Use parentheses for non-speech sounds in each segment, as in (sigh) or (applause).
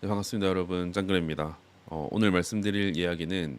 네, 반갑습니다, 여러분. 짱그레입니다. 어, 오늘 말씀드릴 이야기는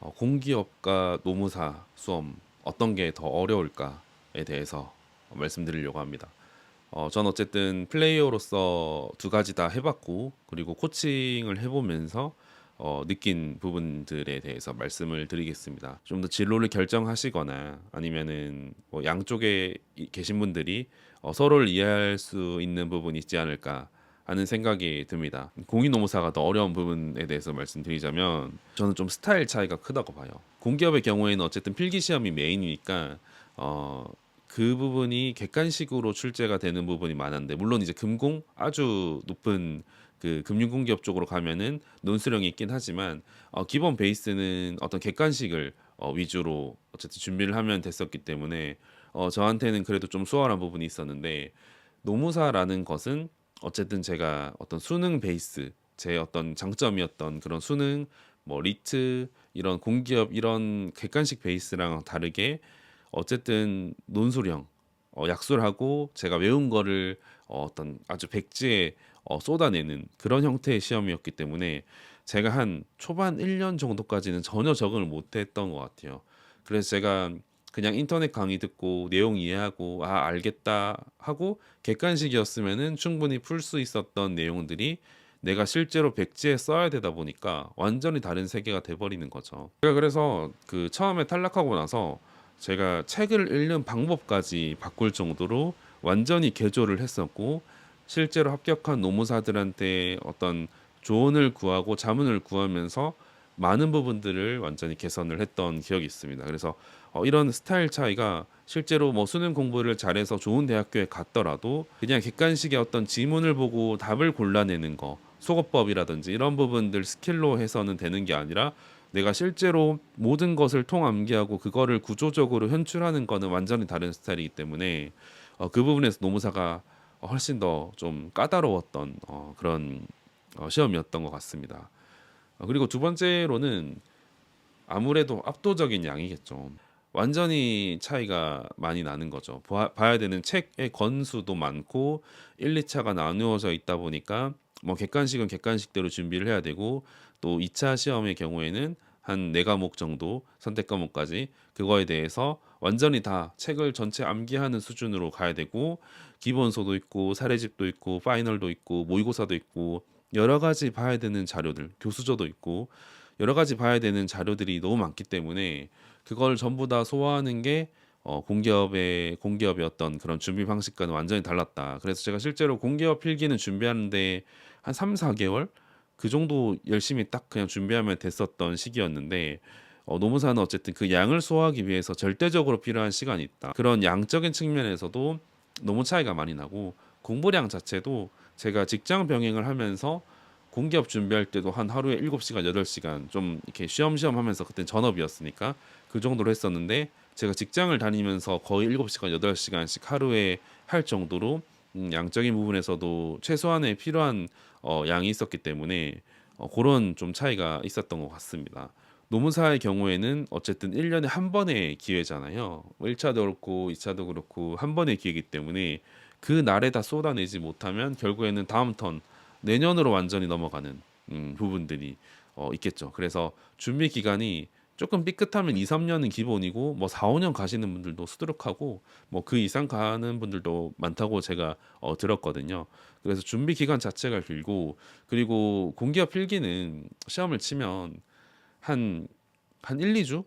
어, 공기업과 노무사 수험 어떤 게 더 어려울까에 대해서 말씀드리려고 합니다. 어, 전 어쨌든 플레이어로서 두 가지 다 해봤고 그리고 코칭을 해보면서 어, 느낀 부분들에 대해서 말씀을 드리겠습니다. 좀 더 진로를 결정하시거나 아니면은 뭐 양쪽에 이- 계신 분들이 어, 서로를 이해할 수 있는 부분이 있지 않을까 하는 생각이 듭니다. 공인노무사가 더 어려운 부분에 대해서 말씀드리자면 저는 좀 스타일 차이가 크다고 봐요. 공기업의 경우에는 어쨌든 필기 시험이 메인이니까 어, 그 부분이 객관식으로 출제가 되는 부분이 많은데 물론 이제 금공 아주 높은 그 금융공기업 쪽으로 가면은 논술형이 있긴 하지만 어, 기본 베이스는 어떤 객관식을 어, 위주로 어쨌든 준비를 하면 됐었기 때문에 어, 저한테는 그래도 좀 수월한 부분이 있었는데 노무사라는 것은 어쨌든 제가 어떤 수능 베이스 제 어떤 장점이었던 그런 수능 뭐 리트 이런 공기업 이런 객관식 베이스랑 다르게 어쨌든 논술형 어, 약술하고 제가 외운 거를 어, 어떤 아주 백지에 어, 쏟아내는 그런 형태의 시험이었기 때문에 제가 한 초반 1년 정도까지는 전혀 적응을 못했던 것 같아요. 그래서 제가 그냥 인터넷 강의 듣고 내용 이해하고 아 알겠다 하고 객관식이었으면은 충분히 풀 수 있었던 내용들이 내가 실제로 백지에 써야 되다 보니까 완전히 다른 세계가 돼버리는 거죠. 제가 그래서 그 처음에 탈락하고 나서 제가 책을 읽는 방법까지 바꿀 정도로 완전히 개조를 했었고 실제로 합격한 노무사들한테 어떤 조언을 구하고 자문을 구하면서 많은 부분들을 완전히 개선을 했던 기억이 있습니다. 그래서 어, 이런 스타일 차이가 실제로 뭐 수능 공부를 잘해서 좋은 대학교에 갔더라도 그냥 객관식의 어떤 지문을 보고 답을 골라내는 거 속어법이라든지 이런 부분들 스킬로 해서는 되는 게 아니라 내가 실제로 모든 것을 통암기하고 그거를 구조적으로 현출하는 거는 완전히 다른 스타일이기 때문에 어, 그 부분에서 노무사가 훨씬 더 좀 까다로웠던 어, 그런 어, 시험이었던 것 같습니다. 어, 그리고 두 번째로는 아무래도 압도적인 양이겠죠. 완전히 차이가 많이 나는 거죠. 봐, 봐야 되는 책의 권수도 많고 1, 2차가 나누어져 있다 보니까 뭐 객관식은 객관식대로 준비를 해야 되고 또 2차 시험의 경우에는 한네 과목 정도 선택 과목까지 그거에 대해서 완전히 다 책을 전체 암기하는 수준으로 가야 되고 기본서도 있고 사례집도 있고 파이널도 있고 모의고사도 있고 여러 가지 봐야 되는 자료들 교수저도 있고 여러 가지 봐야 되는 자료들이 너무 많기 때문에 그걸 전부 다 소화하는 게 어, 공기업의 어떤 그런 준비 방식과는 완전히 달랐다. 그래서 제가 실제로 공기업 필기는 준비하는데 한 3, 4개월 그 정도 열심히 딱 그냥 준비하면 됐었던 시기였는데 어, 노무사는 어쨌든 그 양을 소화하기 위해서 절대적으로 필요한 시간이 있다. 그런 양적인 측면에서도 너무 차이가 많이 나고 공부량 자체도 제가 직장 병행을 하면서 공기업 준비할 때도 한 하루에 7시간, 8시간 좀 이렇게 쉬엄쉬엄 하면서 그때 전업이었으니까 그 정도로 했었는데 제가 직장을 다니면서 거의 7시간, 8시간씩 하루에 할 정도로 음, 양적인 부분에서도 최소한의 필요한 어, 양이 있었기 때문에 어, 그런 좀 차이가 있었던 것 같습니다. 노무사의 경우에는 어쨌든 1년에 한 번의 기회잖아요. 1차도 그렇고 2차도 그렇고 한 번의 기회이기 때문에 그 날에 다 쏟아내지 못하면 결국에는 다음 턴 내년으로 완전히 넘어가는 음, 부분들이 어, 있겠죠. 그래서 준비 기간이 조금 삐끗하면 2, 3년은 기본이고 뭐 4, 5년 가시는 분들도 수두룩하고 뭐 그 이상 가는 분들도 많다고 제가 어, 들었거든요. 그래서 준비 기간 자체가 길고 그리고 공기업 필기는 시험을 치면 한한 1, 2주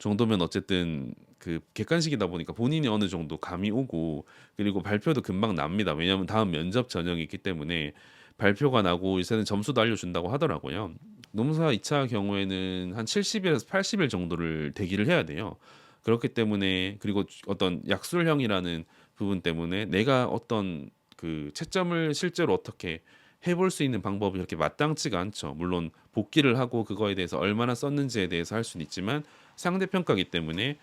정도면 어쨌든 그 객관식이다 보니까 본인이 어느 정도 감이 오고 그리고 발표도 금방 납니다. 왜냐하면 다음 면접 전형이 있기 때문에 발표가 나고 요새는 점수도 알려준다고 하더라고요. 노무사 2차 경우에는 한 70일에서 80일 정도를 대기를 해야 돼요. 그렇기 때문에 그리고 어떤 약술형이라는 부분 때문에 내가 어떤 그 채점을 실제로 어떻게 해볼 수 있는 방법이 그렇게 마땅치가 않죠. 물론 복기를 하고 그거에 대해서 얼마나 썼는지에 대해서 할 수는 있지만 상대평가기 때문에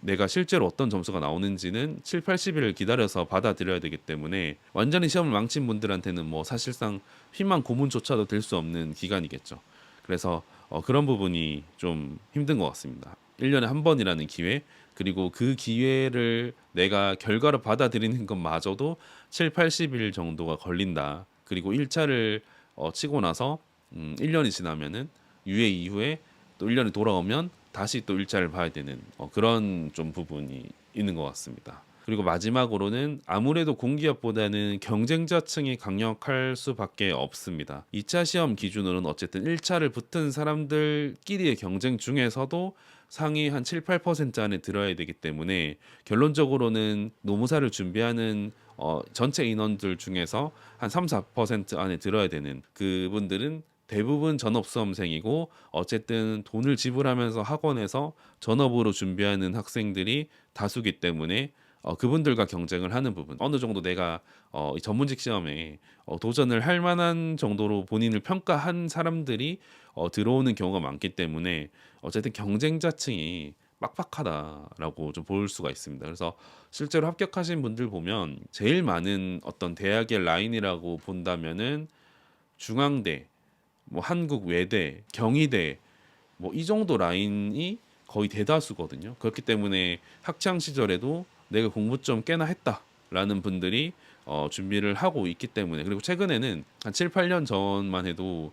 내가 실제로 어떤 점수가 나오는지는 7, 80일을 기다려서 받아들여야 되기 때문에 완전히 시험을 망친 분들한테는 뭐 사실상 희망 고문조차도 될 수 없는 기간이겠죠. 그래서 어, 그런 부분이 좀 힘든 것 같습니다. 1년에 한 번이라는 기회 그리고 그 기회를 내가 결과로 받아들이는 것마저도 7, 80일 정도가 걸린다. 그리고 1차를 어, 치고 나서 음, 1년이 지나면은 유예 이후에 또 1년이 돌아오면 다시 또 일자를 봐야 되는 어, 그런 좀 부분이 있는 것 같습니다. 그리고 마지막으로는 아무래도 공기업보다는 경쟁자층이 강력할 수밖에 없습니다. 2차 시험 기준으로는 어쨌든 1차를 붙은 사람들끼리의 경쟁 중에서도 상위 한 7, 8% 안에 들어야 되기 때문에 결론적으로는 노무사를 준비하는 어, 전체 인원들 중에서 한 3, 4% 안에 들어야 되는 그분들은 대부분 전업 수험생이고 어쨌든 돈을 지불하면서 학원에서 전업으로 준비하는 학생들이 다수기 때문에 어, 그분들과 경쟁을 하는 부분. 어느 정도 내가 어, 이 전문직 시험에 어, 도전을 할 만한 정도로 본인을 평가한 사람들이 어, 들어오는 경우가 많기 때문에 어쨌든 경쟁자층이 빡빡하다라고 좀 볼 수가 있습니다. 그래서 실제로 합격하신 분들 보면 제일 많은 어떤 대학의 라인이라고 본다면은 중앙대, 뭐 한국 외대, 경희대 뭐 이 정도 라인이 거의 대다수거든요. 그렇기 때문에 학창 시절에도 내가 공부 좀 꽤나 했다라는 분들이 어, 준비를 하고 있기 때문에 그리고 최근에는 한 7, 8년 전만 해도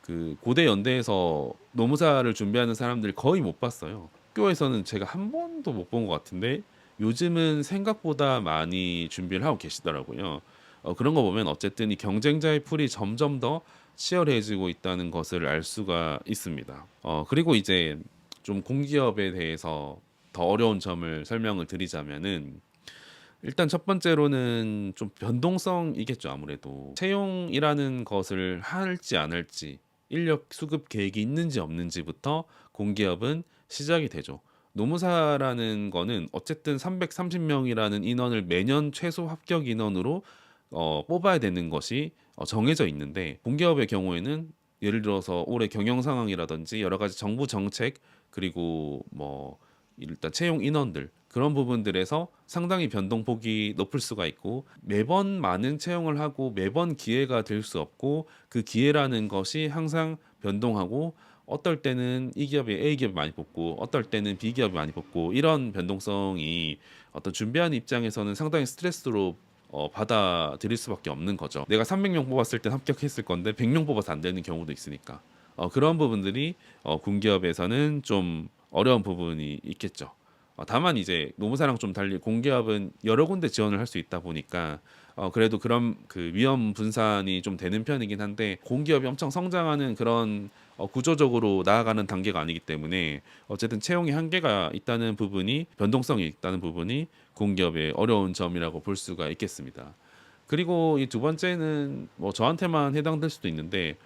그 고대 연대에서 노무사를 준비하는 사람들 거의 못 봤어요. 학교에서는 제가 한 번도 못 본 것 같은데 요즘은 생각보다 많이 준비를 하고 계시더라고요. 어, 그런 거 보면 어쨌든 이 경쟁자의 풀이 점점 더 치열해지고 있다는 것을 알 수가 있습니다. 어, 그리고 이제 좀 공기업에 대해서 더 어려운 점을 설명을 드리자면은 일단 첫 번째로는 좀 변동성이겠죠 아무래도 채용이라는 것을 할지 안 할지 인력 수급 계획이 있는지 없는지부터 공기업은 시작이 되죠. 노무사라는 거는 어쨌든 330명이라는 인원을 매년 최소 합격 인원으로 어, 뽑아야 되는 것이 어, 정해져 있는데 공기업의 경우에는 예를 들어서 올해 경영 상황이라든지 여러 가지 정부 정책 그리고 뭐 일단 채용 인원들 그런 부분들에서 상당히 변동폭이 높을 수가 있고 매번 많은 채용을 하고 매번 기회가 될 수 없고 그 기회라는 것이 항상 변동하고 어떨 때는 이 기업이 A 기업이 많이 뽑고 어떨 때는 B 기업이 많이 뽑고 이런 변동성이 어떤 준비하는 입장에서는 상당히 스트레스로 어, 받아들일 수밖에 없는 거죠. 내가 300명 뽑았을 때 합격했을 건데 100명 뽑아서 안 되는 경우도 있으니까 어, 그런 부분들이 어, 군기업에서는 좀 어려운 부분이 있겠죠. 어, 다만 이제 노무사랑 좀 달리 공기업은 여러 군데 지원을 할 수 있다 보니까 어, 그래도 그런 그 위험 분산이 좀 되는 편이긴 한데 공기업이 엄청 성장하는 그런 어, 구조적으로 나아가는 단계가 아니기 때문에 어쨌든 채용의 한계가 있다는 부분이 변동성이 있다는 부분이 공기업의 어려운 점이라고 볼 수가 있겠습니다. 그리고 이 두 번째는 뭐 저한테만 해당될 수도 있는데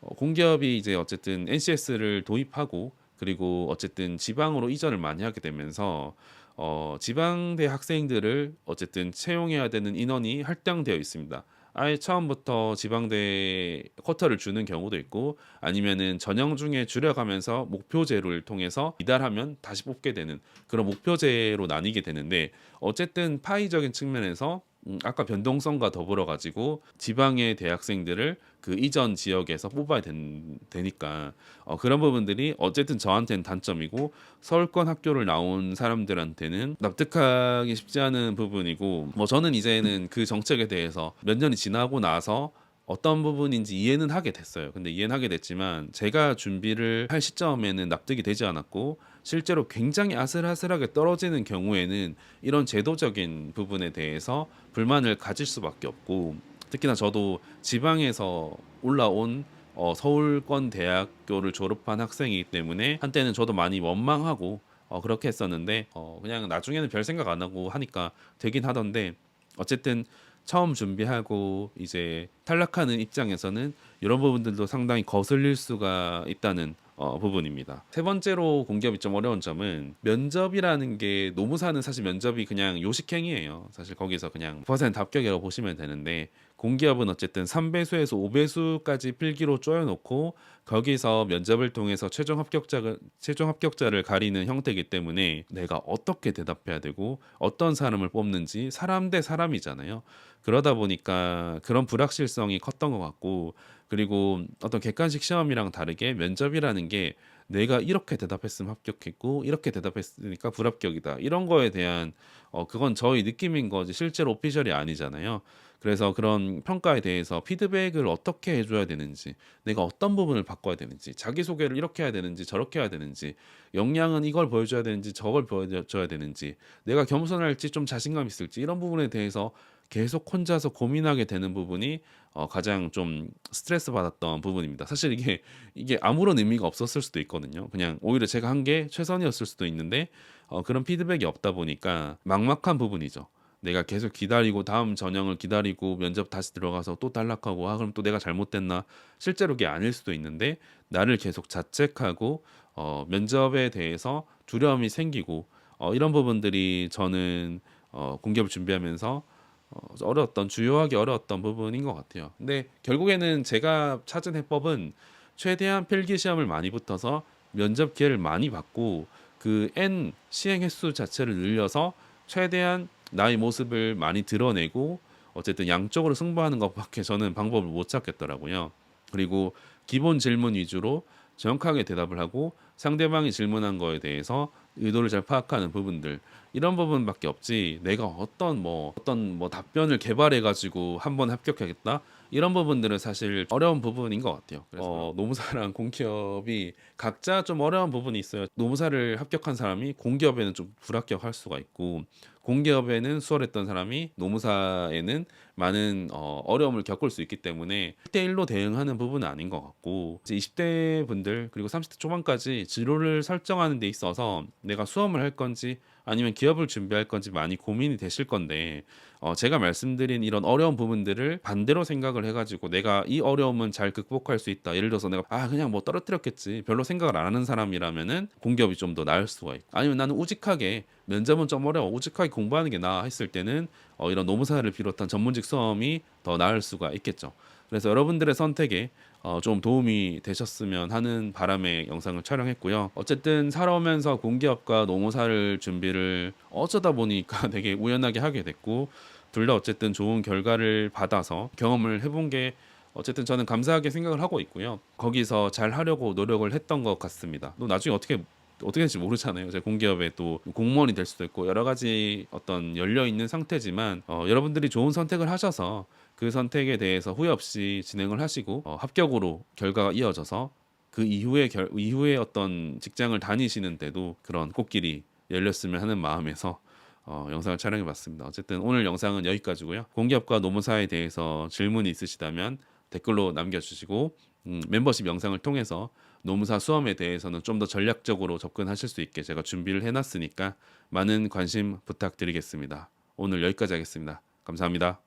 어, 공기업이 이제 어쨌든 NCS를 도입하고 그리고 어쨌든 지방으로 이전을 많이 하게 되면서 어, 지방대 학생들을 어쨌든 채용해야 되는 인원이 할당되어 있습니다. 아예 처음부터 지방대 쿼터를 주는 경우도 있고 아니면은 전형 중에 줄여가면서 목표제를 통해서 이달하면 다시 뽑게 되는 그런 목표제로 나뉘게 되는데 어쨌든 파이적인 측면에서 음, 아까 변동성과 더불어 가지고 지방의 대학생들을 그 이전 지역에서 뽑아야 된, 되니까 어, 그런 부분들이 어쨌든 저한테는 단점이고 서울권 학교를 나온 사람들한테는 납득하기 쉽지 않은 부분이고 뭐 저는 이제는 그 정책에 대해서 몇 년이 지나고 나서 어떤 부분인지 이해는 하게 됐어요. 근데 이해는 하게 됐지만 제가 준비를 할 시점에는 납득이 되지 않았고 실제로 굉장히 아슬아슬하게 떨어지는 경우에는 이런 제도적인 부분에 대해서 불만을 가질 수밖에 없고 특히나 저도 지방에서 올라온 어, 서울권 대학교를 졸업한 학생이기 때문에 한때는 저도 많이 원망하고 어, 그렇게 했었는데 어, 그냥 나중에는 별 생각 안 하고 하니까 되긴 하던데 어쨌든 처음 준비하고 이제 탈락하는 입장에서는 이런 부분들도 상당히 거슬릴 수가 있다는 어, 부분입니다. 세 번째로 공기업이 좀 어려운 점은 면접이라는 게 노무사는 사실 면접이 그냥 요식행위예요. 사실 거기서 그냥 퍼센트 합격이라고 보시면 되는데 공기업은 어쨌든 3배수에서 5배수까지 필기로 쪼여놓고 거기서 면접을 통해서 최종 합격자를 최종 합격자를 가리는 형태이기 때문에 내가 어떻게 대답해야 되고 어떤 사람을 뽑는지 사람 대 사람이잖아요. 그러다 보니까 그런 불확실성이 컸던 것 같고 그리고 어떤 객관식 시험이랑 다르게 면접이라는 게 내가 이렇게 대답했으면 합격했고 이렇게 대답했으니까 불합격이다 이런 거에 대한 어 그건 저희 느낌인 거지 실제로 오피셜이 아니잖아요. 그래서 그런 평가에 대해서 피드백을 어떻게 해줘야 되는지, 내가 어떤 부분을 바꿔야 되는지, 자기소개를 이렇게 해야 되는지, 저렇게 해야 되는지, 역량은 이걸 보여줘야 되는지, 저걸 보여줘야 되는지, 내가 겸손할지 좀 자신감 있을지, 이런 부분에 대해서 계속 혼자서 고민하게 되는 부분이 어, 가장 좀 스트레스 받았던 부분입니다. 사실 이게 이게 아무런 의미가 없었을 수도 있거든요. 그냥 오히려 제가 한 게 최선이었을 수도 있는데 어, 그런 피드백이 없다 보니까 막막한 부분이죠. 내가 계속 기다리고 다음 전형을 기다리고 면접 다시 들어가서 또 탈락하고 아 그럼 또 내가 잘못됐나 실제로 그게 아닐 수도 있는데 나를 계속 자책하고 어, 면접에 대해서 두려움이 생기고 어, 이런 부분들이 저는 어, 공기업을 준비하면서 어, 어려웠던 주요하게 어려웠던 부분인 것 같아요. 근데 결국에는 제가 찾은 해법은 최대한 필기 시험을 많이 붙어서 면접 기회를 많이 받고 그 N 시행 횟수 자체를 늘려서 최대한 나의 모습을 많이 드러내고 어쨌든 양쪽으로 승부하는 것밖에 저는 방법을 못 찾겠더라고요. 그리고 기본 질문 위주로 정확하게 대답을 하고 상대방이 질문한 거에 대해서 의도를 잘 파악하는 부분들 이런 부분밖에 없지 내가 어떤 뭐 어떤 뭐 답변을 개발해 가지고 한번 합격하겠다 이런 부분들은 사실 어려운 부분인 것 같아요. 그래서 어, 노무사랑 (laughs) 공기업이 각자 좀 어려운 부분이 있어요. 노무사를 합격한 사람이 공기업에는 좀 불합격할 수가 있고 공기업에는 수월했던 사람이 노무사에는 많은 어, 어려움을 겪을 수 있기 때문에 1대1로 대응하는 부분은 아닌 것 같고 이제 20대 분들 그리고 30대 초반까지 진로를 설정하는 데 있어서 내가 수험을 할 건지 아니면 기업을 준비할 건지 많이 고민이 되실 건데 어, 제가 말씀드린 이런 어려운 부분들을 반대로 생각을 해가지고 내가 이 어려움은 잘 극복할 수 있다. 예를 들어서 내가 아 그냥 뭐 떨어뜨렸겠지. 별로 생각을 안 하는 사람이라면은 공기업이 좀 더 나을 수가 있고 아니면 나는 우직하게 면접은 좀 어려워 우직하게 공부하는 게 나아 했을 때는 어, 이런 노무사를 비롯한 전문직 수험이 더 나을 수가 있겠죠. 그래서 여러분들의 선택에 어, 좀 도움이 되셨으면 하는 바람에 영상을 촬영했고요. 어쨌든 살아오면서 공기업과 노무사를 준비를 어쩌다 보니까 (laughs) 되게 우연하게 하게 됐고 둘 다 어쨌든 좋은 결과를 받아서 경험을 해본 게 어쨌든 저는 감사하게 생각을 하고 있고요. 거기서 잘 하려고 노력을 했던 것 같습니다. 또 나중에 어떻게 어떻게 될지 모르잖아요. 제가 공기업에 또 공무원이 될 수도 있고 여러 가지 어떤 열려 있는 상태지만 어, 여러분들이 좋은 선택을 하셔서 그 선택에 대해서 후회 없이 진행을 하시고 어, 합격으로 결과가 이어져서 그 이후에 결, 이후에 어떤 직장을 다니시는데도 그런 꽃길이 열렸으면 하는 마음에서 어, 영상을 촬영해 봤습니다. 어쨌든 오늘 영상은 여기까지고요. 공기업과 노무사에 대해서 질문이 있으시다면 댓글로 남겨주시고 음, 멤버십 영상을 통해서 노무사 수험에 대해서는 좀 더 전략적으로 접근하실 수 있게 제가 준비를 해놨으니까 많은 관심 부탁드리겠습니다. 오늘 여기까지 하겠습니다. 감사합니다.